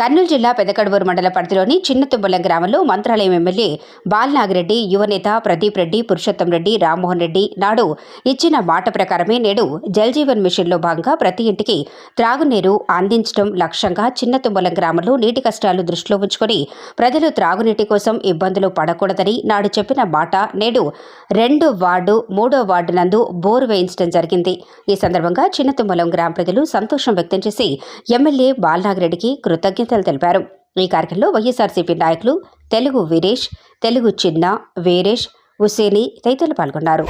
కర్నూలు జిల్లా పెదకడుబూరు మండల పరిధిలోని చిన్నతుబ్బలం గ్రామంలో మంత్రాలయం ఎమ్మెల్యే బాలనాగిరెడ్డి యువనేత ప్రదీప్ రెడ్డి పురుషోత్తం రెడ్డి రామ్మోహన్ రెడ్డి నాడు ఇచ్చిన మాట ప్రకారమే నేడు జల్జీవన్ మిషన్లో భాగంగా ప్రతి ఇంటికి త్రాగునీరు అందించడం లక్ష్యంగా చిన్నతుబ్బలం గ్రామంలో నీటి కష్టాలు దృష్టిలో ఉంచుకొని ప్రజలు త్రాగునీటి కోసం ఇబ్బందులు పడకూడదని నాడు చెప్పిన మాట నేడు రెండు వార్డు మూడో వార్డు నందు బోరు వేయించడం జరిగింది. ఈ సందర్భంగా చిన్నతుమ్మలం గ్రామ ప్రజలు సంతోషం వ్యక్తం చేసి ఎమ్మెల్యే బాలనాగిరెడ్డికి కృతజ్ఞతలు తెలిపారు. ఈ కార్యక్రమంలో వైఎస్ఆర్సీపీ నాయకులు తెలుగు వీరేష్ తెలుగు చిన్న వీరేష్ హుసేని తదితరులు పాల్గొన్నారు.